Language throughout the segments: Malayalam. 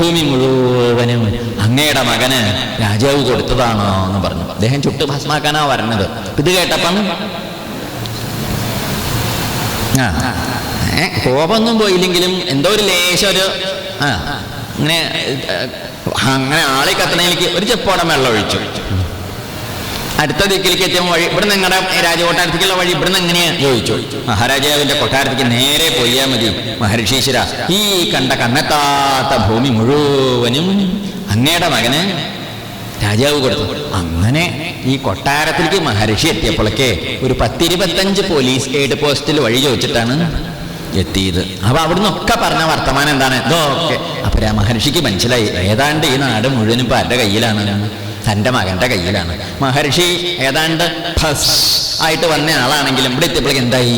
ഭൂമി മുഴുവനും അങ്ങയുടെ മകന് രാജാവ് കൊടുത്തതാണോ എന്ന് പറഞ്ഞു. അദ്ദേഹം ചുട്ട് ഭസ്മാക്കാനാ വരണത്. ഇത് കേട്ടപ്പം ആ കോപമൊന്നും പോയില്ലെങ്കിലും എന്തോ ഒരു ലേശം ഒരു ആ അങ്ങനെ അങ്ങനെ ആളെ കത്തണയിലേക്ക് ഒരു ചെപ്പോടം വെള്ളം ഒഴിച്ചു അടുത്ത ദിക്കിലേക്ക് എത്തിയ വഴി ഇവിടെ നിങ്ങളുടെ രാജകൊട്ടാരത്തേക്കുള്ള വഴി ഇവിടെ നിന്ന് എങ്ങനെയാ? ചോദിച്ചു. മഹാരാജാവിന്റെ കൊട്ടാരത്തേക്ക് നേരെ പോയാൽ മതി മഹർഷീശ്വര. ഈ കണ്ട കണ്ണെത്താത്ത ഭൂമി മുഴുവനും അങ്ങയുടെ മകന് രാജാവ് കൊടുത്തു. അങ്ങനെ ഈ കൊട്ടാരത്തിലേക്ക് മഹർഷി എത്തിയപ്പോഴൊക്കെ ഒരു പത്തിരുപത്തഞ്ച് പോലീസ് എയ്ഡ് പോസ്റ്റിൽ വഴി ചോദിച്ചിട്ടാണ് എത്തിയത്. അപ്പൊ അവിടുന്ന് ഒക്കെ പറഞ്ഞ വർത്തമാനം എന്താണ്? ഇതൊക്കെ. അപ്പൊ മഹർഷിക്ക് മനസ്സിലായി. ഏതാണ്ട് ഈ നാട് മുഴുവനും ഇപ്പൊ ആരുടെ കയ്യിലാണ്? തന്റെ മകന്റെ കയ്യിലാണ്. മഹർഷി ഏതാണ്ട് ഫസ് ആയിട്ട് വന്ന ആളാണെങ്കിലും ഇവിടെ എത്തിയപ്പോഴേക്ക് എന്തായി?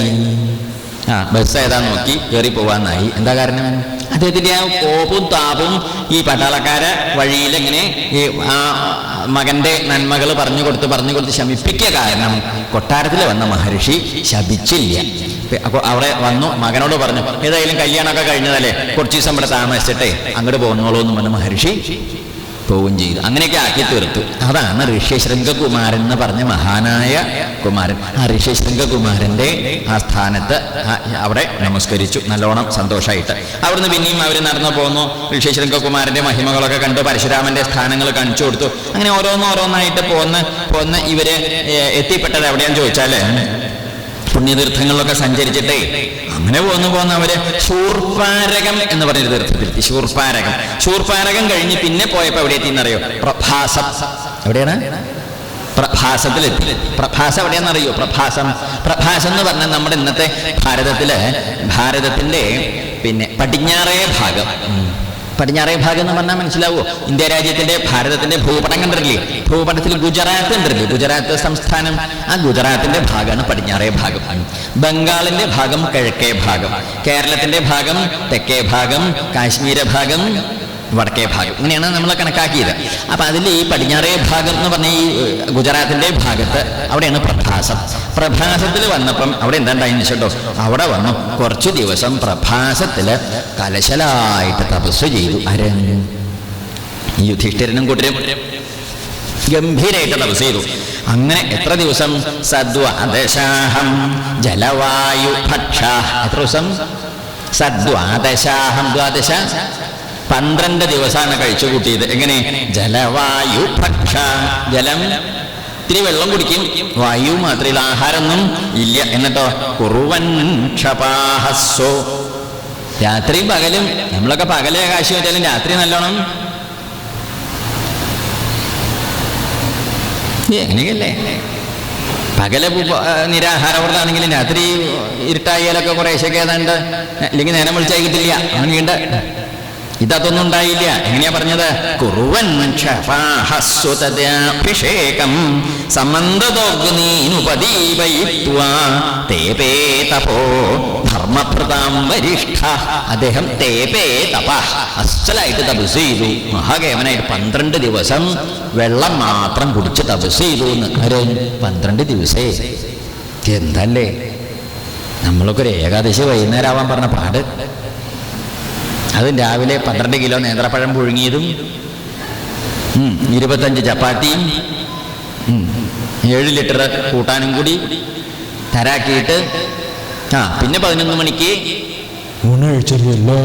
ആ ബസ് ഏതാ നോക്കി കയറി പോവാന്നായി. എന്താ കാരണം? അദ്ദേഹത്തിന്റെ ആ കോപവും താപും ഈ പട്ടാളക്കാരെ വഴിയിൽ ഇങ്ങനെ ഈ ആ മകന്റെ നന്മകൾ പറഞ്ഞു കൊടുത്ത് പറഞ്ഞു കൊടുത്ത് ശമിപ്പിക്കുക കാരണം കൊട്ടാരത്തിൽ വന്ന മഹർഷി ശപിച്ചില്ല. അപ്പോൾ അവിടെ വന്നു മകനോട് പറഞ്ഞു ഏതായാലും കല്യാണമൊക്കെ കഴിഞ്ഞതല്ലേ? കുറച്ച് ദിവസം ഇവിടെ താമസിച്ചിട്ടേ അങ്ങോട്ട് പോകുന്നോളൂ എന്ന് പറഞ്ഞ മഹർഷി പോവുകയും ചെയ്തു. അങ്ങനെയൊക്കെ ആക്കി തീർത്തു. അതാണ് ഋഷ്യശൃംഗകുമാരൻ എന്ന് പറഞ്ഞ മഹാനായ കുമാരൻ. ആ ഋഷ്യശൃംഗകുമാരന്റെ ആ സ്ഥാനത്ത് അവിടെ നമസ്കരിച്ചു. നല്ലോണം സന്തോഷമായിട്ട് അവിടുന്ന് പിന്നെയും അവർ നടന്നു പോന്നു. ഋഷ്യശൃംഗകുമാരന്റെ മഹിമകളൊക്കെ കണ്ട്. പരശുരാമന്റെ സ്ഥാനങ്ങൾ കാണിച്ചു കൊടുത്തു. അങ്ങനെ ഓരോന്നോരോന്നായിട്ട് പോന്ന് പോന്ന് ഇവർ ഏ, എത്തിപ്പെട്ടത് എവിടെയാന്ന് ചോദിച്ചാൽ പുണ്യതീർത്ഥങ്ങളിലൊക്കെ സഞ്ചരിച്ചിട്ട്. അങ്ങനെ പോന്നു പോകുന്ന അവർ ശൂർപ്പാരകം എന്ന് പറഞ്ഞൊരു തീർത്ഥത്തിലെത്തി ശൂർപ്പാരകം ശൂർപ്പാരകം കഴിഞ്ഞ് പിന്നെ പോയപ്പോ എവിടെ എത്തിയെന്നറിയോ? പ്രഭാസം. എവിടെയാണ്? പ്രഭാസത്തിൽ എത്തി. പ്രഭാസം എവിടെയാണെന്നറിയോ? പ്രഭാസം. പ്രഭാസം എന്ന് പറഞ്ഞാൽ നമ്മുടെ ഇന്നത്തെ ഭാരതത്തിലെ ഭാരതത്തിന്റെ പിന്നെ പടിഞ്ഞാറേ ഭാഗം. പടിഞ്ഞാറേ ഭാഗം എന്ന് പറഞ്ഞാൽ മനസ്സിലാവോ? ഇന്ത്യ രാജ്യത്തിന്റെ ഭാരതത്തിന്റെ ഭൂപടം കണ്ടിട്ടില്ലേ? ഭൂപടത്തിൽ ഗുജറാത്ത് ഉണ്ടല്ലേ ഗുജറാത്ത് സംസ്ഥാനം. ആ ഗുജറാത്തിന്റെ ഭാഗമാണ് പടിഞ്ഞാറേ ഭാഗം. ബംഗാളിന്റെ ഭാഗം കിഴക്കേ ഭാഗം. കേരളത്തിന്റെ ഭാഗം തെക്കേ ഭാഗം കാശ്മീര ഭാഗം വടക്കേ ഭാഗം. ഇങ്ങനെയാണ് നമ്മൾ കണക്കാക്കിയത്. അപ്പൊ അതിൽ ഈ പടിഞ്ഞാറേ ഭാഗം എന്ന് പറഞ്ഞ ഈ ഗുജറാത്തിന്റെ ഭാഗത്ത് അവിടെയാണ് പ്രഭാസം. പ്രഭാസത്തിൽ വന്നപ്പം അവിടെ എന്താ വെച്ചോ അവിടെ വന്നു. കുറച്ചു ദിവസം പ്രഭാസത്തിൽ കലശലായിട്ട് തപസ് ചെയ്തു ആര് യുധിഷ്ഠിരനും കൂട്ടരും ഗംഭീരായിട്ട് തപസ് ചെയ്തു. അങ്ങനെ എത്ര ദിവസം? സദ്വാദശാഹം ജലവായു ഭക്ഷ. എത്ര ദിവസം? സദ്വാദശാഹം ദ്വാദശ പന്ത്രണ്ട് ദിവസമാണ് കഴിച്ചു കൂട്ടിയത്. എങ്ങനെ? ജലവായു ഭക്ഷ. ജലം ഇത്തിരി വെള്ളം കുടിക്കും. വായു മാത്രമല്ല ആഹാരമൊന്നും ഇല്ല. എന്നിട്ടോ? കുറുവൻ ക്ഷപാഹസ്സോ. രാത്രിയും പകലും. നമ്മളൊക്കെ പകലെ കാശി വെച്ചാലും രാത്രി നല്ലോണം. അങ്ങനെയല്ലേ പകൽ നിരാഹാരവ്രതാണെങ്കിലും രാത്രി ഇരുട്ടായാലൊക്കെ കുറേശ്ശൊക്കെ ഏതാണ്ട് അല്ലെങ്കിൽ നേരം വിളിച്ചായിട്ടില്ല അങ്ങനെയുണ്ട് ഇതൊന്നും ഉണ്ടായില്ല. എങ്ങനെയാ പറഞ്ഞത്? കുറുവൻ ക്ഷഭാഹസ്വതഭിഷേകം തപോ ധർമ്മപ്രദാം വരിഷ്ഠ. അദ്ദേഹം തേപേ തപ. അസലായിട്ട് തപസ് ചെയ്തു. മഹാകേവനായിട്ട് പന്ത്രണ്ട് ദിവസം വെള്ളം മാത്രം കുടിച്ച് തപസ് ചെയ്തു എന്ന് ആര് പന്ത്രണ്ട് ദിവസേ. എന്തല്ലേ? നമ്മളൊക്കെ ഒരു ഏകാദശി വൈകുന്നേരം ആവാൻ പറഞ്ഞ പാട്. അതും രാവിലെ പന്ത്രണ്ട് കിലോ നേന്ത്രപ്പഴം പുഴുങ്ങിയതും ഇരുപത്തഞ്ച് ചപ്പാത്തിയും ഏഴ് ലിറ്റർ കൂട്ടാനും കൂടി തരാക്കിയിട്ട് ആ പിന്നെ പതിനൊന്ന് മണിക്ക് ഊണ് കഴിച്ചല്ലോ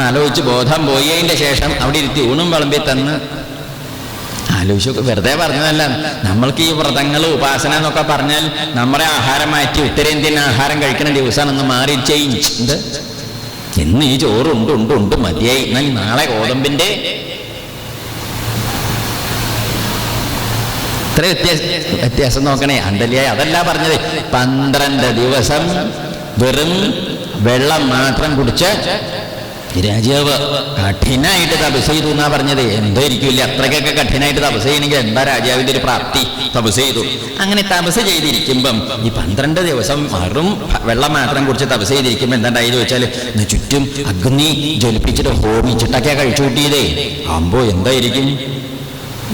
ആലോചിച്ച് ബോധം പോയതിന്റെ ശേഷം അവിടെ ഇരുത്തി ഊണും വിളമ്പി തന്ന് ആലോചിച്ചു വെറുതെ പറഞ്ഞതല്ല. നമ്മൾക്ക് ഈ വ്രതങ്ങൾ ഉപാസന എന്നൊക്കെ പറഞ്ഞാൽ നമ്മുടെ ആഹാരം മാറ്റി ഉത്തരേന്ത്യൻ ആഹാരം കഴിക്കുന്ന ദിവസമാണെന്ന് മാറി ചേഞ്ച് എന്ത് ഇന്ന് ഈ ചോറ് ഉണ്ട് ഉണ്ട് ഉണ്ട് മതിയായി. എന്നാൽ നാളെ ഗോതമ്പിന്റെ ഇത്ര വ്യത്യാസം വ്യത്യാസം നോക്കണേ. അന്തലിയായി അതല്ല പറഞ്ഞത്. പന്ത്രണ്ട് ദിവസം വെറും വെള്ളം മാത്രം കുടിച്ച് രാജാവ് കഠിനായിട്ട് തപസ് ചെയ്തു എന്നാ പറഞ്ഞത്. എന്തായിരിക്കില്ല അത്രയ്ക്കൊക്കെ കഠിനായിട്ട് തപസ് ചെയ്യണമെങ്കിൽ എന്താ രാജാവിന്റെ ഒരു പ്രാപ്തി? തപസ് ചെയ്തു. അങ്ങനെ തപസ് ചെയ്തിരിക്കുമ്പം ഈ പന്ത്രണ്ട് ദിവസം വെറും വെള്ളം മാത്രം കുറിച്ച് തപസ് ചെയ്തിരിക്കുമ്പോൾ എന്താണ്ടായി ചോദിച്ചാൽ ചുറ്റും അഗ്നി ജ്വലിപ്പിച്ചിട്ട് ഹോമിച്ചിട്ടൊക്കെ കഴിച്ചു കൂട്ടിയതേ. ആകുമ്പോ എന്തായിരിക്കും?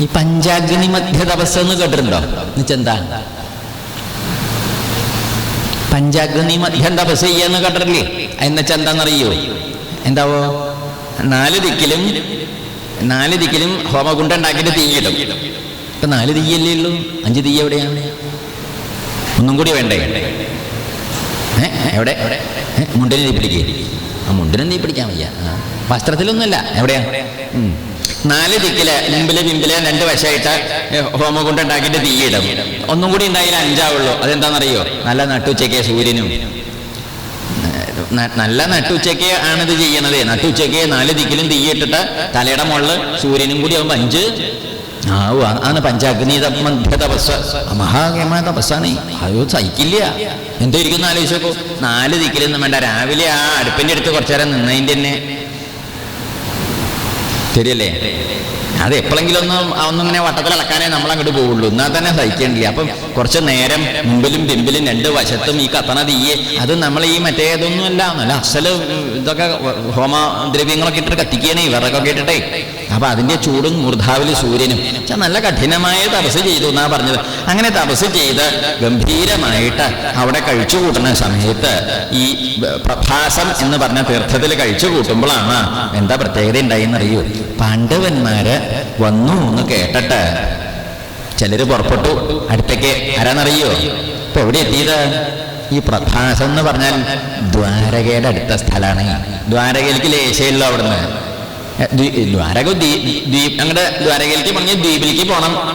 ഈ പഞ്ചാഗ്നി മധ്യ തപസ് എന്ന് കേട്ടിട്ടുണ്ടോ? എന്നുവെച്ചെന്താ പഞ്ചാഗ്നി മധ്യം തപസ് ചെയ്യാന്ന് കേട്ടിട്ടില്ലേ? എന്നുവെച്ചാൽ എന്താണെന്നറിയോ എന്താവോ? നാല് ദിക്കിലും നാല് ദിക്കിലും ഹോമകുണ്ടം ഉണ്ടാക്കിയിട്ട് തീയിടും ഇപ്പൊ നാല് തീയല്ലേ ഉള്ളൂ? അഞ്ച് തീ എവിടെയാണ് ഒന്നും കൂടി വേണ്ടേ? ഏ എവിടെ? മുണ്ടിന് തീ പിടിക്കുക ആ മുണ്ടിനും തീ പിടിക്കാൻ വയ്യ. വസ്ത്രത്തിലൊന്നുമില്ല. എവിടെയാ? നാല് ദിക്കിൽ മുമ്പിൽ പിമ്പിൽ രണ്ട് വശമായിട്ട് ഹോമകുണ്ടം ഉണ്ടാക്കിയിട്ട് തീയിടും ഒന്നും കൂടി ഉണ്ടായാലും അഞ്ചാവുള്ളൂ. അതെന്താണെന്നറിയോ? നല്ല നട്ടുച്ചയ്ക്ക് സൂര്യനും നല്ല നട്ടുച്ചയ്ക്ക് ആണിത് ചെയ്യണത്. നട്ടുച്ചയ്ക്ക് നാല് ദിക്കിലും തീയിട്ടിട്ട് തലയുടെ മുകളിൽ സൂര്യനും കൂടി ആവുമ്പോൾ അഞ്ച്. ആവും ആണ് പഞ്ചാഗ്നി തപസ്. മഹാകേമായ തപസ്സാണ്. അയ്യോ സഹിക്കില്ല. എന്തോ ആലോചിച്ച് നോക്കൂ. നാല് ദിക്കിലൊന്നും വേണ്ട. രാവിലെ ആ അടുപ്പിന്റെ അടുത്ത് കുറച്ചു നേരം നിന്നതിന്റെ തന്നെ. ശരിയല്ലേ? അത് എപ്പോഴെങ്കിലും ഒന്ന് ഒന്നും ഇങ്ങനെ വട്ടത്തിൽ ഇളക്കാനേ നമ്മൾ അങ്ങോട്ട് പോവുള്ളൂ. എന്നാൽ തന്നെ സഹിക്കേണ്ടില്ല. അപ്പം കുറച്ച് നേരം മുമ്പിലും പിമ്പിലും രണ്ട് വശത്തും ഈ കത്തണ തീയെ. അത് നമ്മൾ ഈ മറ്റേ ഇതൊന്നും അല്ല നല്ല അസൽ ഇതൊക്കെ ഹോമ ദ്രവ്യങ്ങളൊക്കെ ഇട്ടിട്ട് കത്തിക്കണേ വിറകൊക്കെ ഇട്ടിട്ടേ. അപ്പൊ അതിന്റെ ചൂടും മൂർധാവിൽ സൂര്യനും. പക്ഷെ നല്ല കഠിനമായ തപസ് ചെയ്തു എന്നാ പറഞ്ഞത്. അങ്ങനെ തപസ് ചെയ്ത് ഗംഭീരമായിട്ട് അവിടെ കഴിച്ചു കൂട്ടുന്ന സമയത്ത് ഈ പ്രഭാസം എന്ന് പറഞ്ഞ തീർത്ഥത്തിൽ കഴിച്ചു കൂട്ടുമ്പോഴാണ് എന്താ പ്രത്യേകത ഉണ്ടായി എന്നറിയൂ പാണ്ഡവന്മാര് വന്നു എന്ന് കേട്ടിട്ട് ചിലര് പുറപ്പെട്ടു. അടുത്തേക്ക് ആരാന്നറിയോ? ഇപ്പൊ എവിടെ എത്തിയത്? ഈ പ്രഭാസം എന്ന് പറഞ്ഞാൽ ദ്വാരകയുടെ അടുത്ത സ്ഥലമാണ്. ദ്വാരകയിലേക്ക് ലേശയുള്ള അവിടുന്ന്. ദ്വാരക ദ്വീ- ദ്വീപ് ഞങ്ങളുടെ ദ്വാരകയിലേക്ക് പറഞ്ഞ ദ്വീപിലേക്ക് പോണം.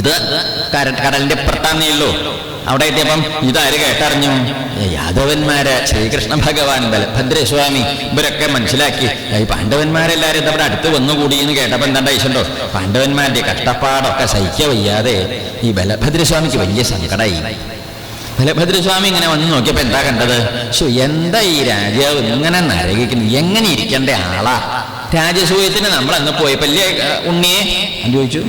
ഇത് കടലിന്റെ ഇപ്പുറത്താന്നേ ഉള്ളൂ അവിടെ എത്തിയപ്പം ഇതാര് കേട്ടറിഞ്ഞു? യാദവന്മാരെ. ശ്രീകൃഷ്ണ ഭഗവാൻ ബലഭദ്രസ്വാമി ഇവരൊക്കെ മനസ്സിലാക്കി. ഈ പാണ്ഡവന്മാരെല്ലാരും ഇതവിടെ അടുത്ത് വന്നുകൂടി എന്ന് കേട്ടപ്പോൾ എന്താ ഇഷ്ടോ പാണ്ഡവന്മാരുടെ കഷ്ടപ്പാടൊക്കെ സഹിക്ക വയ്യാതെ ഈ ബലഭദ്രസ്വാമിക്ക് വലിയ സങ്കടമായി ബലഭദ്രസ്വാമി ഇങ്ങനെ വന്ന് നോക്കിയപ്പോൾ എന്താ കണ്ടത്? ശോ എന്താ ഈ രാജാവ് ഇങ്ങനെ നരകിക്കുന്നു? എങ്ങനെ ഇരിക്കേണ്ട ആളാ? രാജസൂയത്തിന് നമ്മൾ അന്ന് പോയപ്പോ അല്ലേ ഉണ്ണിയെ ചോദിച്ചു.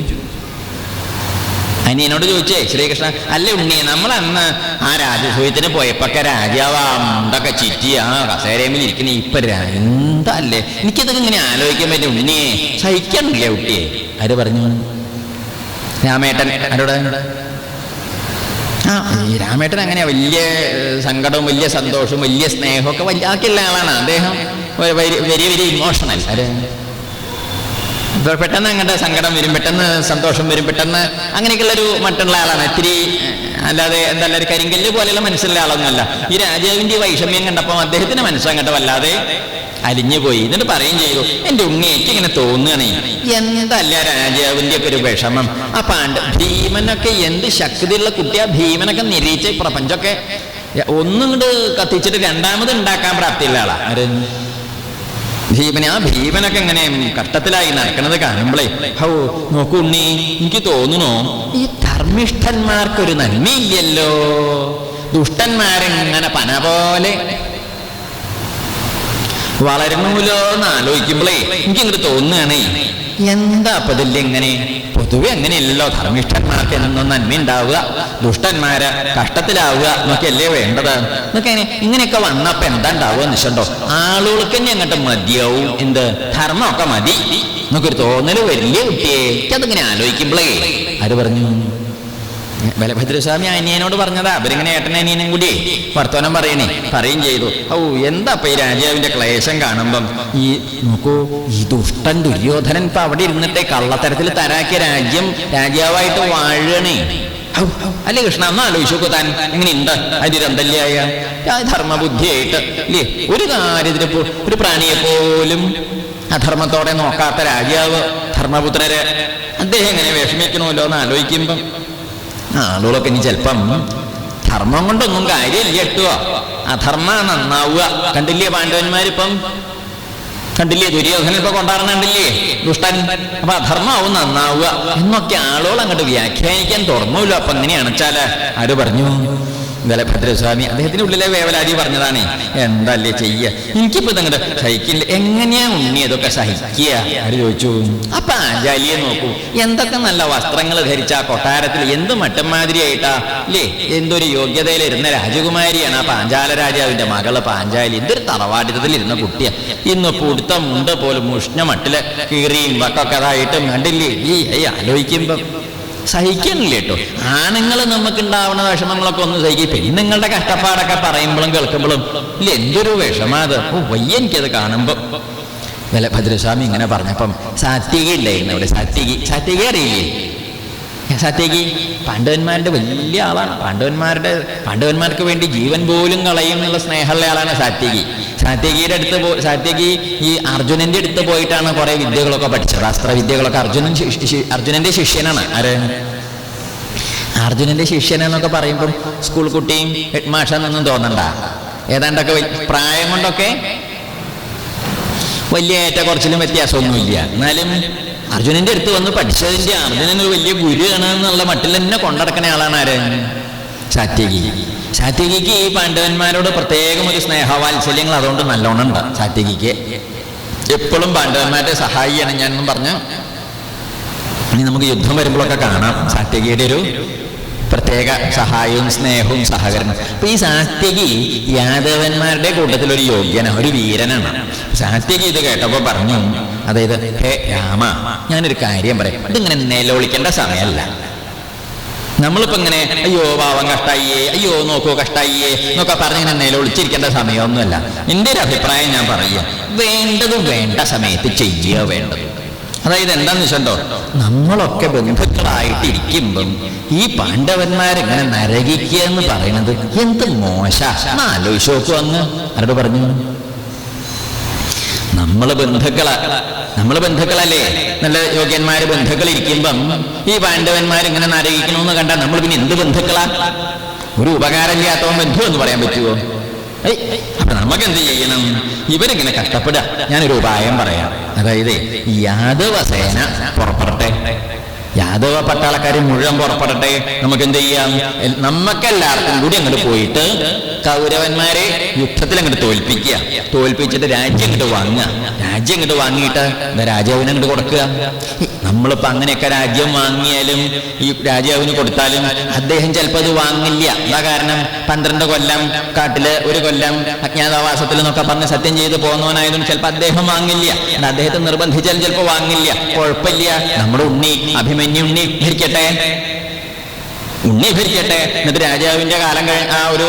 അനിയനോട് ചോദിച്ചേ ശ്രീകൃഷ്ണ അല്ല ഉണ്ണിയെ നമ്മൾ അന്ന് ആ രാജസൂയത്തിന് പോയപ്പൊക്കെ രാജാവാം മുണ്ടൊക്കെ ചിറ്റി ആ കസേരയിൽ ഇരിക്കുന്ന ഇപ്പൊ എന്താ അല്ലേ എനിക്കിതൊക്കെ ഇങ്ങനെ ആലോചിക്കാൻ പറ്റും. ഉണ്ണിയെ സഹിക്കണില്ല കുട്ടിയെ? ആര് പറഞ്ഞു? രാമേട്ടൻ ആരോട്? ആ ഈ രാമേട്ടൻ അങ്ങനെ വലിയ സങ്കടവും വലിയ സന്തോഷവും വലിയ സ്നേഹമൊക്കെ വലിയ ആക്കിയുള്ള ആളാണ്. അദ്ദേഹം വലിയ വലിയ ഇമോഷണൽ ഇപ്പൊ പെട്ടെന്ന് അങ്ങോട്ട് സങ്കടം വരും പെട്ടെന്ന് സന്തോഷം വരും പെട്ടെന്ന് അങ്ങനെയൊക്കെയുള്ള ഒരു മറ്റുള്ള ആളാണ്. ഇത്തിരി അല്ലാതെ എന്തല്ല ഒരു കരിങ്കല്ല് പോലെയുള്ള മനസ്സിലുള്ള ആളൊന്നുമല്ല. ഈ രാജാവിന്റെ വൈഷമ്യം കണ്ടപ്പോൾ അദ്ദേഹത്തിന്റെ മനസ്സങ്ങട്ട് വല്ലാതെ അലിഞ്ഞുപോയി എന്നിട്ട് പറയും ചെയ്തു എന്റെ ഉങ്ങേക്ക് ഇങ്ങനെ തോന്നുകയാണേ എന്തല്ല രാജാവിന്റെ ഒക്കെ ഒരു വിഷമം? ആ പാണ്ഡ ഭീമനൊക്കെ എന്ത് ശക്തിയുള്ള കുട്ടിയാ? ഭീമനൊക്കെ നിരീച്ച പ്രപഞ്ചമൊക്കെ ഒന്നും ഇങ്ങോട്ട് കത്തിച്ചിട്ട് രണ്ടാമത് ഉണ്ടാക്കാൻ പ്രാപ്തിയുള്ള ആളാ. ഭീമനെ ആ ഭീമനൊക്കെ ഇങ്ങനെ കഷ്ടത്തിലായി നടക്കണത് കാണുമ്പളേ. ഹോ നോക്കൂ ഉണ്ണി എനിക്ക് തോന്നുന്നു ഈ ധർമ്മിഷ്ഠന്മാർക്കൊരു നന്മയില്ലല്ലോ. ദുഷ്ടന്മാരെങ്ങനെ പന പോലെ വളരണൂലോ എന്ന് ആലോചിക്കുമ്പോഴേ എനിക്ക് ഇങ്ങോട്ട് തോന്നുകയാണേ. എന്താ അപ്പൊ ഇതില്ല ഇങ്ങനെ? പൊതുവെ അങ്ങനെയല്ലോ ധർമ്മിഷ്ഠന്മാർക്ക് എന്നൊന്നും നന്മ ഉണ്ടാവുക ദുഷ്ടന്മാര് കഷ്ടത്തിലാവുക എന്നൊക്കെയല്ലേ വേണ്ടത്. എന്നൊക്കെ ഇങ്ങനെ- ഇങ്ങനെയൊക്കെ വന്നപ്പോ എന്താ ഉണ്ടാവുക നിശ്ചണ്ടോ ആളുകൾക്ക് തന്നെ അങ്ങോട്ട് മതിയാവും. എന്ത്? ധർമ്മമൊക്കെ മതി. എന്നൊക്കെ ഒരു തോന്നൽ വലിയ കുട്ടിയെ? എനിക്കതിങ്ങനെ ആലോചിക്കുമ്പോഴേ അത് പറഞ്ഞു? ബലഭദ്രസ്വാമി അനിയനോട് പറഞ്ഞതാ. അവരിങ്ങനെ ഏട്ടൻ അനിയനും കൂടി വർത്തമാനം പറയണേ. പറയും ചെയ്തു. ഔ എന്താ ഈ രാജാവിന്റെ ക്ലേശം കാണുമ്പം? ഈ നോക്കൂ ഈ ദുഷ്ടൻ ദുര്യോധനൻ ഇപ്പൊ അവിടെ ഇരുന്നിട്ട് കള്ളത്തരത്തിൽ തരാക്കിയ രാജ്യം രാജാവായിട്ട് വാഴണേ അല്ലേ കൃഷ്ണ? ഒന്ന് ആലോചിച്ചു താൻ. എങ്ങനെയുണ്ട് അതിരന്തല്യായ ധർമ്മബുദ്ധിയായിട്ട്. ഇല്ലേ? ഒരു കാര്യത്തിന് ഒരു പ്രാണിയെ പോലും അധർമ്മത്തോടെ നോക്കാത്ത രാജാവ് ധർമ്മപുത്രരെ. അദ്ദേഹം എങ്ങനെ വിഷമിക്കണമല്ലോ എന്ന് ആലോചിക്കുമ്പം ആളുകളൊക്കെ ഇനി ചിലപ്പം ധർമ്മം കൊണ്ടൊന്നും കാര്യമില്ല കേട്ടോ. അധർമ്മ നന്നാവുക. കണ്ടില്ലേ പാണ്ഡവന്മാരിപ്പം കണ്ടില്ലേ ദുര്യോധനൻ ഇപ്പൊ കണ്ടില്ലേ? ദുഷ്ടൻ. അപ്പൊ അധർമ്മാവും നന്നാവുക. എന്നൊക്കെ ആളുകൾ അങ്ങോട്ട് വ്യാഖ്യാനിക്കാൻ തുറന്നുല്ലോ അപ്പൊ എങ്ങനെയാണെച്ചാൽ ആര് പറഞ്ഞു? ബലഭദ്രസ്വാമി അദ്ദേഹത്തിന്റെ ഉള്ളിലെ വേവലാതി പറഞ്ഞതാണ്. എന്തല്ലേ ചെയ്യ? എനിക്കിപ്പോ നിങ്ങളുടെ സഹിക്കില്ല. എങ്ങനെയാ ഉണ്ണി ഇതൊക്കെ സഹിക്കുക? ആര് ചോദിച്ചു? അപ്പൊ ആചാലിയെ നോക്കൂ. എന്തൊക്കെ നല്ല വസ്ത്രങ്ങൾ ധരിച്ച കൊട്ടാരത്തിൽ എന്ത് മട്ടന്മാതിരിയായിട്ടാ? അല്ലേ എന്തൊരു യോഗ്യതയിലിരുന്ന രാജകുമാരിയാണ് ആ പാഞ്ചാല രാജാവിന്റെ മകൾ പാഞ്ചാലി. എന്തൊരു തറവാടിത്തത്തിൽ ഇരുന്ന കുട്ടിയാ. ഇന്ന് പുടുത്ത മുണ്ട് പോലും മുഷ്ണ മട്ടിൽ കീറിയും വക്കൊക്കെ അതായിട്ടും കണ്ടില്ലേ? ഈ ആലോചിക്കുമ്പം സഹിക്കണില്ല കേട്ടോ. ആണുങ്ങൾ നമുക്ക് ഉണ്ടാവുന്ന വിഷമങ്ങളൊക്കെ ഒന്ന് സഹിക്കും. പെണ്ണുങ്ങളുടെ കഷ്ടപ്പാടൊക്കെ പറയുമ്പോഴും കേൾക്കുമ്പോഴും ഇല്ല എന്തൊരു വിഷമാത് ഓ വയ്യ എനിക്കത് കാണുമ്പോ. വില ഭദ്രസ്വാമി ഇങ്ങനെ പറഞ്ഞപ്പം സാത്വിക ഉണ്ടായിരുന്നു അവിടെ. സാത്വികി സാത്വിക അറിയില്ലേ? സത്യകി പാണ്ഡവന്മാരുടെ വലിയ ആളാണ്. പാണ്ഡവന്മാരുടെ പാണ്ഡവന്മാർക്ക് വേണ്ടി ജീവൻ പോലും കളയും എന്നുള്ള സ്നേഹമുള്ള ആളാണ് സാത്യകി. സാത്യകിയുടെ അടുത്ത് പോ സാത്യകി ഈ അർജുനന്റെ അടുത്ത് പോയിട്ടാണ് കുറെ വിദ്യകളൊക്കെ പഠിച്ചത്. അസ്ത്രവിദ്യകളൊക്കെ അർജുനൻ അർജുനന്റെ ശിഷ്യനാണ്. ആര്? അർജുനന്റെ ശിഷ്യൻ എന്നൊക്കെ പറയുമ്പോൾ സ്കൂൾ കുട്ടിയും ഹെഡ് മാഷെന്നൊന്നും തോന്നണ്ട. ഏതാണ്ടൊക്കെ പ്രായം കൊണ്ടൊക്കെ വലിയ ഏറ്റക്കുറച്ചിലും വ്യത്യാസമൊന്നുമില്ല. എന്നാലും അർജുനന്റെ അടുത്ത് വന്ന് പഠിച്ചതിന്റെ അർജുനൻ ഒരു വലിയ ഗുരുവാണ് എന്നുള്ള മട്ടിൽ തന്നെ കൊണ്ടടക്കുന്ന ആളാണ് ആര്? സാത്യകി സാത്യകിക്ക് ഈ പാണ്ഡവന്മാരോട് പ്രത്യേകം ഒരു സ്നേഹവാത്സല്യങ്ങൾ അതുകൊണ്ട് നല്ലോണം ഉണ്ട് സാത്യകിക്ക് എപ്പോഴും പാണ്ഡവന്മാരെ സഹായിയാണ് ഞാനെന്നും പറഞ്ഞു. ഇനി നമുക്ക് യുദ്ധം വരുമ്പോഴൊക്കെ കാണാം. സാത്യകിയുടെ ഒരു പ്രത്യേക സഹായവും സ്നേഹവും സഹകരണം. അപ്പൊ ഈ സാത്യകി യാദവന്മാരുടെ കൂട്ടത്തിൽ ഒരു യോഗ്യനാണ് ഒരു വീരനാണ്. സാത്യകി ഇത് കേട്ടപ്പോ പറഞ്ഞു അതായത് ഹേ രാമ ഞാനൊരു കാര്യം പറയാം. ഇതിങ്ങനെ നിലവിളിക്കേണ്ട സമയമല്ല. നമ്മളിപ്പോ ഇങ്ങനെ അയ്യോ പാവം കഷ്ടായിയേ അയ്യോ നോക്കൂ കഷ്ടായിയേ എന്നൊക്കെ പറഞ്ഞിങ്ങനെ നിലവിളിച്ചിരിക്കേണ്ട സമയമൊന്നുമല്ല. എന്റെ ഒരു അഭിപ്രായം ഞാൻ പറയുക വേണ്ടത് വേണ്ട സമയത്ത് ചെയ്യുക വേണ്ടത്. അതായത് എന്താന്ന് വെച്ചോ നമ്മളൊക്കെ ബന്ധുക്കളായിട്ടിരിക്കുമ്പം ഈ പാണ്ഡവന്മാരെങ്ങനെ നരകിക്കുക എന്ന് പറയണത് എന്ത് മോശ? ആലോചിച്ചോക്കു ആലോചിച്ച് നോക്കൂ അങ്ങ്. ആരോട് പറഞ്ഞു? നമ്മൾ ബന്ധുക്കളാ. നമ്മൾ ബന്ധുക്കളല്ലേ? നല്ല യോഗ്യന്മാര് ബന്ധുക്കൾ ഇരിക്കുമ്പം ഈ പാണ്ഡവന്മാർ ഇങ്ങനെ നരകിക്കണമെന്ന് കണ്ടാൽ നമ്മൾ പിന്നെ എന്ത് ബന്ധുക്കളാ? ഒരു ഉപകാരമില്ലാത്തവൻ ബന്ധു എന്ന് പറയാൻ പറ്റുമോ ഏയ്, അപ്പൊ നമുക്ക് എന്ത് ചെയ്യണം ഇവരിങ്ങനെ കഷ്ടപ്പെടുക. ഞാനൊരു ഉപായം പറയാം. അതായത് യാദവ സേന പുറപ്പെടട്ടെ. യാദവ പട്ടാളക്കാർ മുഴുവൻ പുറപ്പെടട്ടെ. നമുക്ക് എന്ത് ചെയ്യാം നമുക്കെല്ലാവർക്കും കൂടി അങ്ങോട്ട് പോയിട്ട് കൗരവന്മാരെ യുദ്ധത്തിൽ അങ്ങോട്ട് തോൽപ്പിക്കുക. തോൽപ്പിച്ചിട്ട് രാജ്യം ഇങ്ങോട്ട് വാങ്ങുക. രാജ്യം ഇങ്ങോട്ട് വാങ്ങിയിട്ട് രാജാവിനെ അങ്ങോട്ട് കൊടുക്കുക? നമ്മളിപ്പോ അങ്ങനെയൊക്കെ രാജ്യം വാങ്ങിയാലും ഈ രാജാവിന് കൊടുത്താലും അദ്ദേഹം ചിലപ്പോൾ അത് വാങ്ങില്ല. എന്താ കാരണം? പന്ത്രണ്ട് കൊല്ലം കാട്ടിൽ ഒരു കൊല്ലം അജ്ഞാതവാസത്തിൽ എന്നൊക്കെ പറഞ്ഞ് സത്യം ചെയ്ത് പോകുന്നവനായതുകൊണ്ട് ചിലപ്പോൾ അദ്ദേഹം വാങ്ങില്ല. അദ്ദേഹത്തെ നിർബന്ധിച്ചാലും ചിലപ്പോൾ വാങ്ങില്ല. കുഴപ്പമില്ല. നമ്മൾ ഉണ്ണി അഭിമന്യു ഉണ്ണി ഭരിക്കട്ടെ. ഉണ്ണി ഭരിക്കട്ടെ. എന്നിട്ട് രാജാവിന്റെ കാലം കഴിഞ്ഞ ആ ഒരു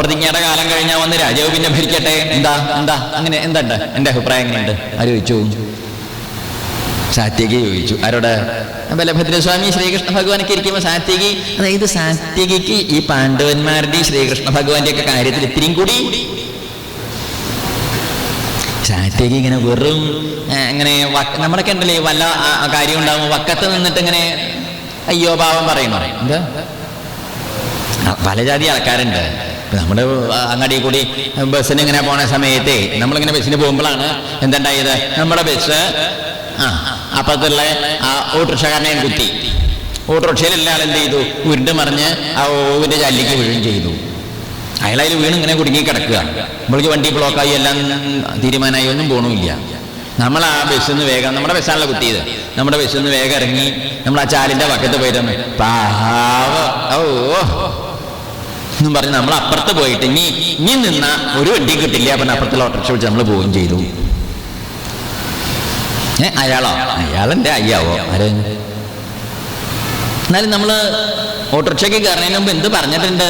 പ്രതിജ്ഞയുടെ കാലം കഴിഞ്ഞാൽ വന്ന് രാജാവ് പിന്നെ ഭരിക്കട്ടെ. എന്താ? എന്താ? അങ്ങനെ എന്തുണ്ട് എന്റെ അഭിപ്രായം എങ്ങനെയുണ്ട്? ആര് സാത്യകി ചോദിച്ചു. ആരോട്? ബലഭദ്രസ്വാമി ശ്രീകൃഷ്ണ ഭഗവാനൊക്കെ ഇരിക്കുമ്പോൾ സാത്യകി അതായത് സാത്യകിക്ക് ഈ പാണ്ഡവന്മാരുടെയും ശ്രീകൃഷ്ണ ഭഗവാന്റെ ഒക്കെ കാര്യത്തിൽ ഇത്രയും കൂടി സാത്യകി ഇങ്ങനെ വെറും ഇങ്ങനെ നമ്മളൊക്കെ ഉണ്ടല്ലേ വല്ല കാര്യം ഉണ്ടാകുമ്പോൾ വക്കത്ത് നിന്നിട്ട് ഇങ്ങനെ അയ്യോ ഭാവം പറയുന്നു. എന്താ? പല ജാതി ആൾക്കാരുണ്ട്. നമ്മുടെ അങ്ങടി കൂടി ബസ്സിന് ഇങ്ങനെ പോണ സമയത്തെ നമ്മളിങ്ങനെ ബസ്സിന് പോകുമ്പോഴാണ് എന്തുണ്ടായത് നമ്മുടെ ബസ്. ആ അപ്പത്തുള്ള ആ ഓട്ടോറിക്ഷക്കാരനെയും കുത്തി. ഓട്ടോറിക്ഷയിൽ ആൾ എന്ത് ചെയ്തു? ഉരുണ്ട് മറിഞ്ഞ് ആ ഓവിന്റെ ചല്ലിക്ക് വീഴുകയും ചെയ്തു. അയാൾ അതിൽ വീണ് ഇങ്ങനെ കുടുങ്ങി കിടക്കുക. നമ്മൾക്ക് വണ്ടി ബ്ലോക്കായി എല്ലാം തീരുമാനമായി ഒന്നും പോകണമില്ല നമ്മൾ ആ ബസ്സിൽ നിന്ന് വേഗം നമ്മുടെ ബസ്സാണല്ലോ കുത്തിയത്. നമ്മുടെ ബസ്സിൽ നിന്ന് വേഗം ഇറങ്ങി നമ്മൾ ആ ചാലിന്റെ പക്കത്ത് പോയിരുന്നു പാവ. ഓ എന്നും പറഞ്ഞ് നമ്മൾ അപ്പുറത്ത് പോയിട്ട് ഇനി ഇനി നിന്ന ഒരു വണ്ടി കിട്ടില്ല അപ്പം അപ്പുറത്തുള്ള ഓട്ടോറിക്ഷ വിളിച്ച് നമ്മൾ പോവുകയും ചെയ്തു. ഏ അയാളോ? അയാളെന്റെ അയ്യാവോ? ആര്? എന്നാലും നമ്മൾ ഓട്ടോറിക്ഷയ്ക്ക് കയറുന്നതിന് മുമ്പ് എന്ത് പറഞ്ഞിട്ടുണ്ട്?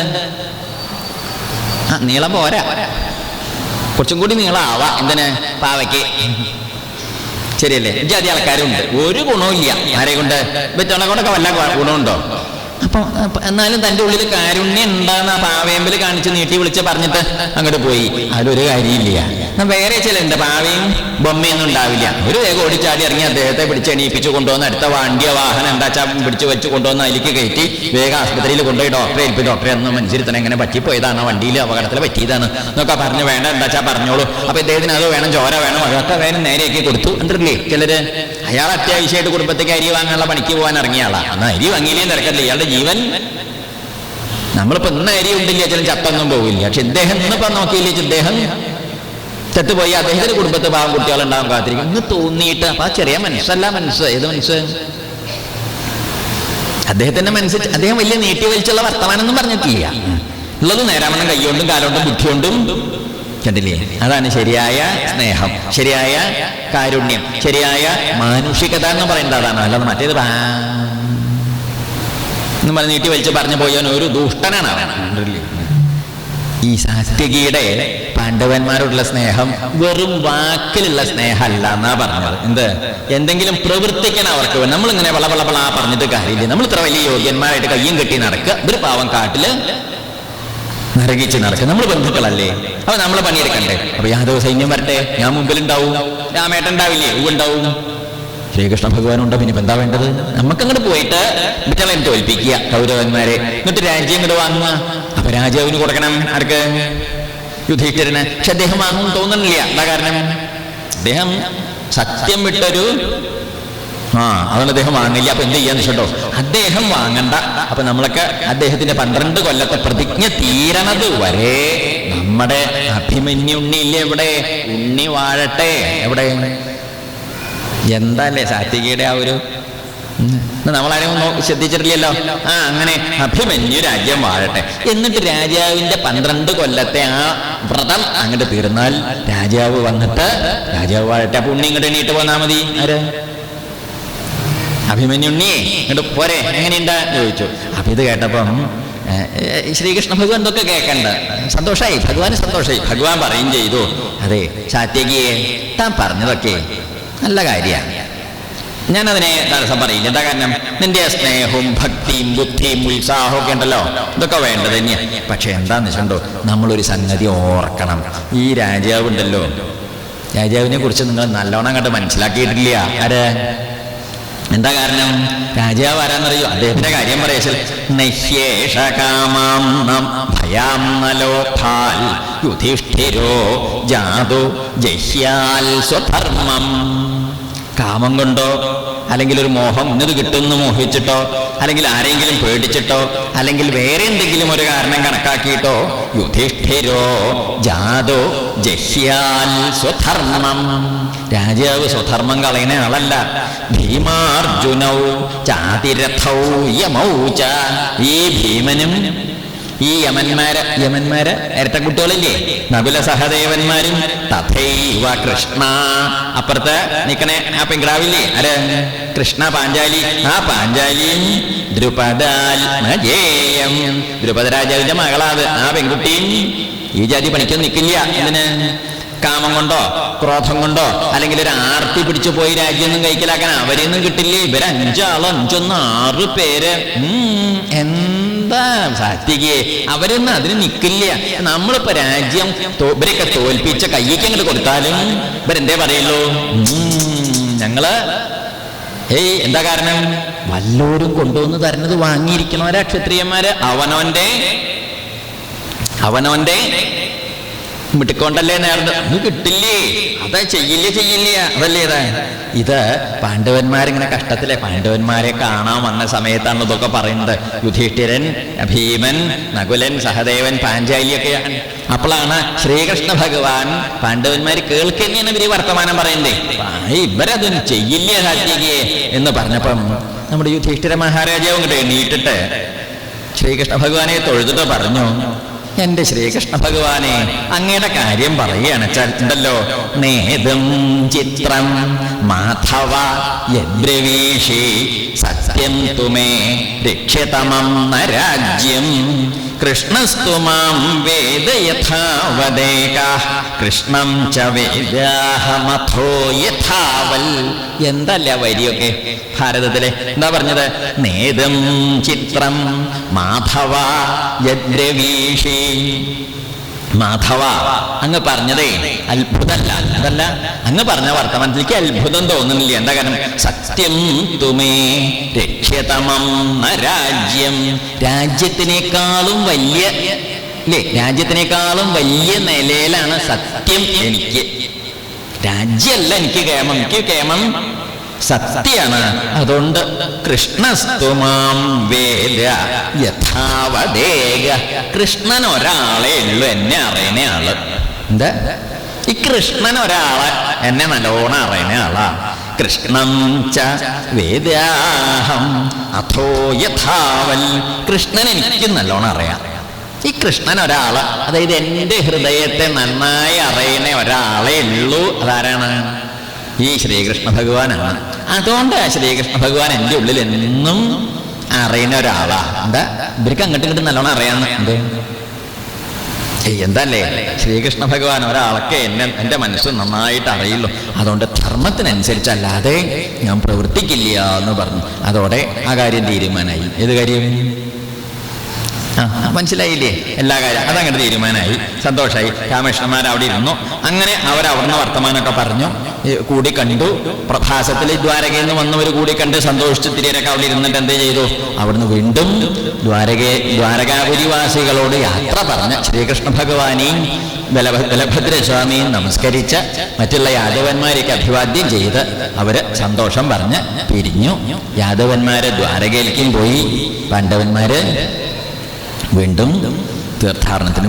ആ നീളം പോരാ. കുറച്ചും കൂടി നീളാവാ എന്തിന്? പാവയ്ക്ക്. ശരിയല്ലേ? ജാതി ആൾക്കാരുണ്ട്. ഒരു ഗുണവും ഇല്ല ആരെ കൊണ്ട് വെച്ചോളെ കൊണ്ടൊക്കെ വല്ല ഗുണമുണ്ടോ അപ്പൊ എന്നാലും തന്റെ ഉള്ളിൽ കാരുണ്യം ആ പാവേമ്പിൽ കാണിച്ച് നീട്ടി വിളിച്ച് പറഞ്ഞിട്ട് അങ്ങോട്ട് പോയി. അതിലൊരു കാര്യമില്ല. വേറെ ചിലുണ്ട് പാവയും ബൊമ്മയൊന്നും ഉണ്ടാവില്ല. ഒരു വേഗം ഓടിച്ചാടി ഇറങ്ങി അദ്ദേഹത്തെ പിടിച്ച് എണീപ്പിച്ച് കൊണ്ടുവന്ന് അടുത്ത വണ്ടിയ വാഹനം എന്താച്ചാ പിടിച്ച് വെച്ച് കൊണ്ടുവന്ന് അതിലേക്ക് കയറ്റി വേഗം ആശുപത്രിയിൽ കൊണ്ടുപോയി. ഡോക്ടറെ ഏൽപ്പി ഡോക്ടറെ ഒന്ന് മനുഷ്യരുത്തനെ എങ്ങനെ പറ്റിപ്പോയതാണ്? വണ്ടിയിൽ അപകടത്തിൽ പറ്റിയതാണ്. എന്നൊക്കെ പറഞ്ഞു വേണ്ട എന്താച്ചാ പറഞ്ഞോളൂ. അപ്പൊ ഇദ്ദേഹത്തിന് അത് വേണം ചോര വേണം അതൊക്കെ വേണം നേരെയൊക്കെ കൊടുത്തു. എന്നിട്ടില്ലേ ചിലര്? അയാൾ അത്യാവശ്യമായിട്ട് കുടുംബത്തേക്ക് അരി വാങ്ങാനുള്ള പണിക്ക് പോകാൻ ഇറങ്ങിയ ആളാണ് അരി വാങ്ങിയില്ലേ തിരക്കല്ലേ ഇയാളുടെ ജീവൻ. നമ്മളിപ്പോ ഇന്ന് അരി ഉണ്ടില്ല ചില ചത്തൊന്നും പോകില്ല പക്ഷെ ഇദ്ദേഹം ഇന്നിപ്പോ നോക്കിയില്ലേ ഇദ്ദേഹം ചത്തുപോയി അദ്ദേഹത്തിന്റെ കുടുംബത്തെ പാവം കുട്ടികളുണ്ടാവും കാത്തിരിക്കും. ഇന്ന് തോന്നിയിട്ട് അപ്പൊ ആ ചെറിയ മനസ്സല്ല മനസ്സ്. ഏത് മനസ്സ്? അദ്ദേഹത്തിന്റെ മനസ്സിൽ അദ്ദേഹം വലിയ നീട്ടി വലിച്ചുള്ള വർത്തമാനമൊന്നും പറഞ്ഞിട്ടില്ല. ഉള്ളത് നേരാമണം കൈകൊണ്ടും കാലുകൊണ്ടും ബുദ്ധികൊണ്ടും. കണ്ടില്ലേ? അതാണ് ശരിയായ സ്നേഹം ശരിയായ കാരുണ്യം ശരിയായ മാനുഷികത എന്ന് പറയുന്നത് അതാണ്. അല്ലാതെ മറ്റേത് എന്ന് പറഞ്ഞ് നീട്ടി വലിച്ച് പറഞ്ഞു പോയവൻ ഒരു ദുഷ്ടനാണ്. ഈ സാത്യകിയുടെ പാണ്ഡവന്മാരോടുള്ള സ്നേഹം വെറും വാക്കിലുള്ള സ്നേഹമല്ല എന്നാ പറഞ്ഞത്. എന്ത്? എന്തെങ്കിലും പ്രവർത്തിക്കണം അവർക്ക്. നമ്മളിങ്ങനെ വള വള വള പറഞ്ഞിട്ട് കാര്യമില്ല. നമ്മൾ ഇത്ര വലിയ യോഗ്യന്മാരായിട്ട് കയ്യും കെട്ടി നടക്കുക. ഒരു പാവം കാട്ടിൽ നരകിച്ച് നടക്കുക. നമ്മൾ ബന്ധുക്കളല്ലേ? അപ്പൊ നമ്മളെ പണിയെടുക്കണ്ടേ? അപ്പൊ യാദവ സൈന്യം വരട്ടെ. ഞാൻ മുമ്പിലുണ്ടാവും. രാമേട്ടുണ്ടാവില്ലേ ഉണ്ടാവും ശ്രീകൃഷ്ണ ഭഗവാൻ ഉണ്ട് പിന്നെ എന്താ വേണ്ടത്? നമുക്ക് അങ്ങോട്ട് പോയിട്ട് മറ്റുള്ള തോൽപ്പിക്കുക കൗരവന്മാരെ. എന്നിട്ട് രാജ്യം ഇങ്ങോട്ട് വാങ്ങുക. അപ്പൊ രാജാവിന് കൊടുക്കണം ആർക്ക്? യുധിഷ്ഠിരന്. പക്ഷെ അദ്ദേഹം വാങ്ങും തോന്നുന്നില്ല എന്താ കാരണം? അദ്ദേഹം സത്യം വിട്ടൊരു ആ അതുകൊണ്ട് അദ്ദേഹം വാങ്ങില്ല അപ്പൊ എന്ത് ചെയ്യാന്ന് വെച്ചോ അദ്ദേഹം വാങ്ങണ്ട. അപ്പൊ നമ്മളൊക്കെ അദ്ദേഹത്തിന്റെ പന്ത്രണ്ട് കൊല്ലത്തെ പ്രതിജ്ഞ തീരണത് വരെ നമ്മുടെ അഭിമന്യു ഉണ്ണിയില്ലേ എവിടെ ഉണ്ണി വാഴട്ടെ. എവിടെ? എന്താല്ലേ സാത്വികയുടെ ആ ഒരു നമ്മളാരും ശ്രദ്ധിച്ചിട്ടില്ലല്ലോ? ആ അങ്ങനെ അഭിമന്യു രാജ്യം വാഴട്ടെ. എന്നിട്ട് രാജാവിന്റെ പന്ത്രണ്ട് കൊല്ലത്തെ ആ വ്രതം അങ്ങോട്ട് തീർന്നാൽ രാജാവ് വന്നിട്ട് രാജാവ് വാഴട്ടെ. അപ്പൊ ഉണ്ണി ഇങ്ങോട്ട് എണ്ണീട്ട് പോന്നാ മതി. ആര്? അഭിമന്യു ഉണ്ണിയെ ഇങ്ങോട്ട് പോരെ. എങ്ങനെയുണ്ട്? ചോദിച്ചു. അപ്പൊ ഇത് കേട്ടപ്പം ശ്രീകൃഷ്ണ ഭഗവാൻ ഇതൊക്കെ കേൾക്കണ്ട സന്തോഷായി. ഭഗവാന് സന്തോഷായി. ഭഗവാൻ പറയും ചെയ്തു. അതെ സാത്യകിയെ താൻ പറഞ്ഞതൊക്കെ നല്ല കാര്യമാണ് ഞാനതിനെ തടസ്സം പറയില്ല. എന്താ കാരണം? നിന്റെ സ്നേഹവും ഭക്തിയും ബുദ്ധിയും ഉത്സാഹവും ഒക്കെ ഉണ്ടല്ലോ. ഇതൊക്കെ വേണ്ടത് തന്നെയാണ് പക്ഷെ എന്താന്ന് വെച്ചിട്ടുണ്ടോ? നമ്മളൊരു സംഗതി ഓർക്കണം. ഈ രാജാവ് ഉണ്ടല്ലോ രാജാവിനെ കുറിച്ച് നിങ്ങൾ നല്ലോണം കണ്ട് മനസ്സിലാക്കിയിട്ടില്ല. ആര്? എന്താ കാരണം? രാജാവ് ആരാന്നറിയോ? അദ്ദേഹത്തിന്റെ കാര്യം പറയച്ചൽ ഭയാം യുധിഷ്ഠിരോ ജാതു ജഹ്യാൽ സ്വധർമ്മം. കാമം കൊണ്ടോ? അല്ലെങ്കിൽ ഒരു മോഹം ഇന്നത് കിട്ടുമെന്ന് മോഹിച്ചിട്ടോ? അല്ലെങ്കിൽ ആരെങ്കിലും പേടിച്ചിട്ടോ? അല്ലെങ്കിൽ വേറെ എന്തെങ്കിലും ഒരു കാരണം കണക്കാക്കിയിട്ടോ? യുധിഷ്ഠിരോ ജാതോ ജഹ്യാൽ സ്വധർമ്മം. രാജാവ് സ്വധർമ്മം കളയുന്ന ആളല്ല. ഭീമാർജുനൗ ചാതിരഥൗ യമൗ ഈ ഭീമനും ഈ യമന്മാര് യമന്മാര് ഇരട്ടക്കുട്ടികളില്ലേ നബുല സഹദേവന്മാരും തഥൈവ കൃഷ്ണ. അപ്പുറത്ത് നിക്കണേ ആ പെങ്ക്രാവില്ലേ അരെ കൃഷ്ണ പാഞ്ചാലി. ആ പാഞ്ചാലി ദ്രുപദാൽ ദ്രുപദ രാജാവിന്റെ മകളാത് ആ പെൺകുട്ടിയും ഈ ജാതി പണിക്കൊന്നും നിക്കില്ല. ഇതിന് കാമം കൊണ്ടോ ക്രോധം കൊണ്ടോ അല്ലെങ്കിൽ ഒരു ആർത്തി പിടിച്ചു പോയി രാജ്യമൊന്നും കൈക്കലാക്കാൻ അവരെയൊന്നും കിട്ടില്ലേ? ഇവരഞ്ചാളോ അഞ്ചൊന്ന് ആറ് പേര്. ഉം, എന്താ സാത്വികയെ അവരൊന്നും അതിന് നിൽക്കില്ല നമ്മളിപ്പോ രാജ്യം ഇവരെയൊക്കെ തോൽപ്പിച്ച കയ്യേക്ക് അങ്ങോട്ട് കൊടുത്താലും ഇവരെന്തേ പറയുള്ളൂ? ഞങ്ങൾ ഏയ് എന്താ കാരണം? വല്ലോരും കൊണ്ടുവന്ന് തരുന്നത് വാങ്ങിയിരിക്കണവരാ ക്ഷത്രിയന്മാര്. അവനവന്റെ അവനവന്റെ മിട്ടിക്കൊണ്ടല്ലേ നേർന്ന്? അത് കിട്ടില്ലേ? അതാ ചെയ്യില്ല ചെയ്യില്ല? അതല്ലേ ഇതാ? ഇത് പാണ്ഡവന്മാരിങ്ങനെ കഷ്ടത്തിലെ പാണ്ഡവന്മാരെ കാണാൻ വന്ന സമയത്താണ് ഇതൊക്കെ പറയുന്നത്. യുധിഷ്ഠിരൻ ഭീമൻ നകുലൻ സഹദേവൻ പാഞ്ചാലിയൊക്കെയാണ്. അപ്പോഴാണ് ശ്രീകൃഷ്ണ ഭഗവാൻ പാണ്ഡവന്മാർ കേൾക്കുന്നതിന് ഇവർ വർത്തമാനം പറയണ്ടേ ഇവരതൊന്നും ചെയ്യില്ല സാത്വികയെ എന്ന് പറഞ്ഞപ്പം നമ്മുടെ യുധിഷ്ഠിര മഹാരാജാവും ഇങ്ങോട്ട് എണീറ്റിട്ട് ശ്രീകൃഷ്ണ ഭഗവാനെ തൊഴുതിട്ട് പറഞ്ഞു എന്റെ ശ്രീകൃഷ്ണ ഭഗവാനെ അങ്ങയുടെ കാര്യം പറയുകയാണ് ഉണ്ടല്ലോ നേതും ചിത്രം മാധവ യദ്രവീഷി സത്യം തുമേ രക്ഷ്യതമം നരാജ്യം കൃഷ്ണസ്തു മാം വേദ കൃഷ്ണം ച വേദാഹമഥോ യഥാവൽ എന്തല്ല വരിയൊക്കെ? ഭാരതത്തിലെ എന്താ പറഞ്ഞത്? നേതം ചിത്രം മാധവ യദ്രവീഷി. മാധവ അങ്ങ് പറഞ്ഞതേ അത്ഭുതമല്ല അതല്ല അങ്ങ് പറഞ്ഞ വർത്തമാനത്തിലേക്ക് അത്ഭുതം തോന്നുന്നില്ല. എന്താ കാരണം? സത്യം തുമേ രക്ഷ്യതമം രാജ്യം. രാജ്യത്തിനേക്കാളും വലിയ ഇല്ലേ രാജ്യത്തിനേക്കാളും വലിയ നിലയിലാണ് സത്യം എനിക്ക്. രാജ്യമല്ല എനിക്ക് കേമം എനിക്ക് കേമം സത്യാണ്. അതുകൊണ്ട് കൃഷ്ണസ്തുമാം വേല യഥാവദേക. കൃഷ്ണൻ ഒരാളെ ഉള്ളൂ എന്നെ അറിയണ ആൾ. എന്താ? ഈ കൃഷ്ണൻ ഒരാളെ എന്നെ നല്ലോണം അറിയണ ആളാ. കൃഷ്ണം ച വേദാഹം. അഥോ യഥാവൽ. കൃഷ്ണൻ എനിക്ക് നല്ലോണം അറിയാം. ഈ കൃഷ്ണൻ ഒരാൾ. അതായത് എന്റെ ഹൃദയത്തെ നന്നായി അറിയുന്ന ഒരാളേ ഉള്ളൂ. അതാരാണ്? ഈ ശ്രീകൃഷ്ണ ഭഗവാനാണ്. അതുകൊണ്ട് ശ്രീകൃഷ്ണ ഭഗവാൻ എന്റെ ഉള്ളിൽ എന്നും അറിയുന്ന ഒരാളാ. എന്താ? ഇവർക്ക് അങ്ങോട്ട് ഇങ്ങോട്ട് നല്ലോണം ഏയ് എന്തല്ലേ? ശ്രീകൃഷ്ണ ഭഗവാൻ ഒരാളൊക്കെ എന്നെ എന്റെ മനസ്സ് നന്നായിട്ട് അറിയുള്ളൂ. അതുകൊണ്ട് ധർമ്മത്തിനനുസരിച്ചല്ലാതെ ഞാൻ പ്രവർത്തിക്കില്ല എന്ന് പറഞ്ഞു. അതോടെ ആ കാര്യം തീരുമാനമായി. ഏത് കാര്യം? മനസ്സിലായില്ലേ? എല്ലാ കാര്യം അതങ്ങനെ തീരുമാനമായി സന്തോഷമായി രാമകൃഷ്ണന്മാർ അവിടെ ഇരുന്നു. അങ്ങനെ അവരവിടുന്ന് വർത്തമാനമൊക്കെ പറഞ്ഞു. കൂടി കണ്ടു. പ്രഭാസത്തിൽ ദ്വാരകയിൽ നിന്ന് വന്നവർ കൂടി കണ്ട് സന്തോഷിച്ച് തിരിയരൊക്കെ അവിടെ ഇരുന്നിട്ട് എന്ത് ചെയ്തു? അവിടുന്ന് വീണ്ടും ദ്വാരക ദ്വാരകാപുരിവാസികളോട് യാത്ര പറഞ്ഞ ശ്രീകൃഷ്ണ ഭഗവാനെയും ബലഭ ബലഭദ്രസ്വാമിയും നമസ്കരിച്ച് മറ്റുള്ള യാദവന്മാരെയൊക്കെ അഭിവാദ്യം ചെയ്ത് അവർ സന്തോഷം പറഞ്ഞ് പിരിഞ്ഞു. യാദവന്മാരെ ദ്വാരകയിലേക്കും പോയി. പാണ്ഡവന്മാര് വീണ്ടും തീർത്ഥാടനത്തിന്